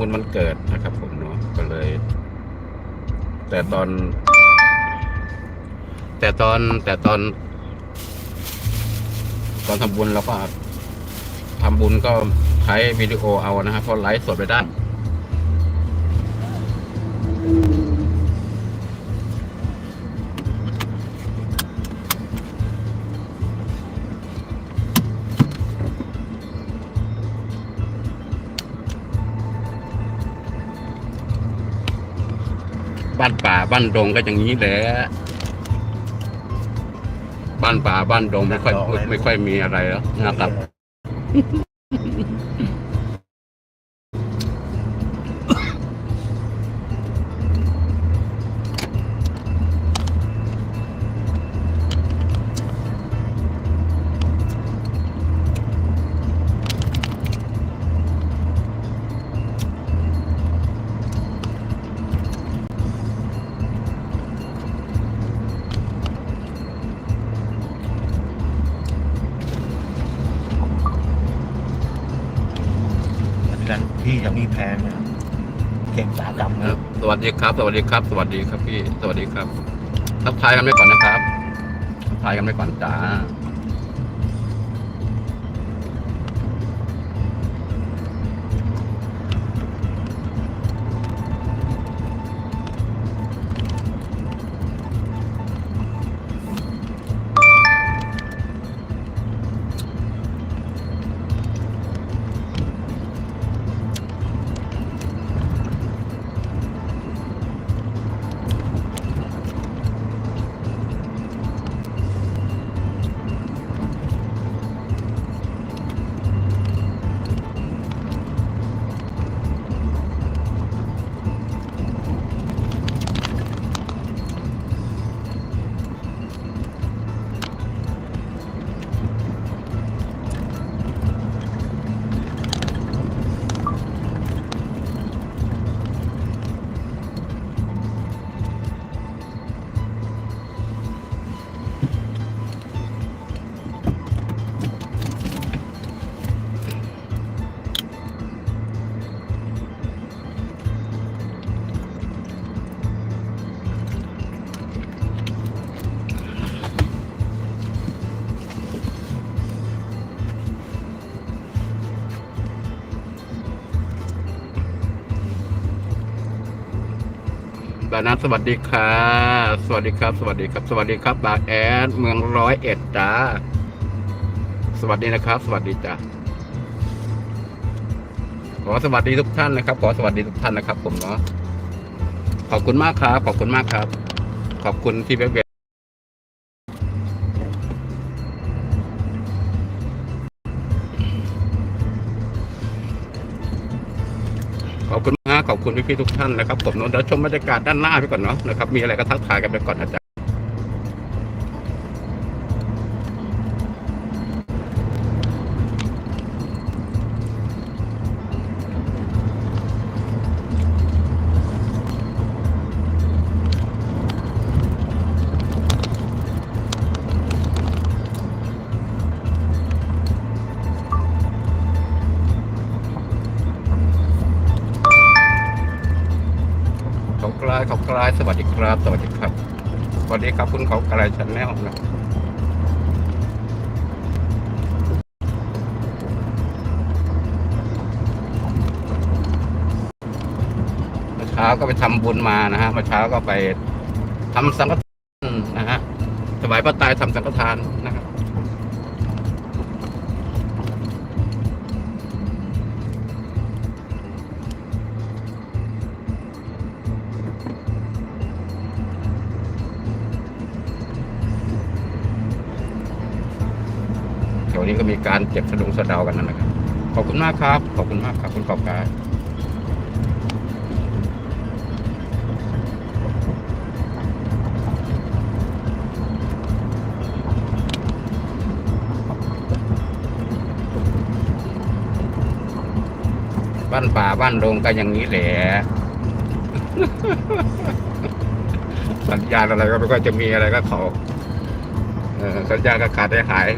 บุญมันเกิดนะครับ ผมเนาะก็เลย แต่ตอน แต่ตอนแต่ตอน ตอนทำบุญเราก็ทำบุญก็ใช้วิดีโอเอานะครับเพราะไลฟ์สดไปได้ บ้านป่าบ้านดงก็อย่างนี้แหละบ้านป่าบ้านดงไม่ค่อยไม่ไม่ค่อยมีอะไรแล้วนะครับ กันพี่ยังมีแพงนะเก่งสาหกรรมนะสวัสดีครับ สวัสดีครับ สวัสดีครับพี่ สวัสดีครับ ทักทายกันไปก่อนนะครับ ทักทายกันไปก่อนจ้า บานัทสวัสดีค่ะ สวัสดีครับ สวัสดีครับ สวัสดีครับ บาแอดเมืองร้อยเอ็ดจ้า สวัสดีนะครับ สวัสดีจ้าขอสวัสดีทุกท่านนะครับ ขอสวัสดีทุกท่านนะครับ ผมเนาะ ขอบคุณมากครับ ขอบคุณมากครับ ขอบคุณที่แวะขอบคุณากขอบคุณพี่ๆทุกท่านนะครับผมเนาะเดี๋ยวชมบรรยากาศด้านหน้าไปก่อนเนาะนะครับมีอะไรก็ทักทายกันไปก่อนนะจ๊ะายเขากลายสวัสดีครับ สวัสดีครับ สวัสดีครับคุณเขากลายชันแนลนะเมื่อเช้าก็ไปทำบุญมานะฮะเมื่อเช้าก็ไปทำสังฆทานนะฮะถวายพระตายทำสังฆทานนะครับ วนี้ก็มีการเก็บสะดงสะดากันนั่นนะครับขอบคุณมากครับ ขอบคุณมากครับ คุณขอบกายบ้านป่าบ้านโรงก็อย่างนี้แหละสัญญาณอะไรก็ไม่ค่อยจะมีอะไรก็ขอเออสัญญาณก็ขาดได้หาย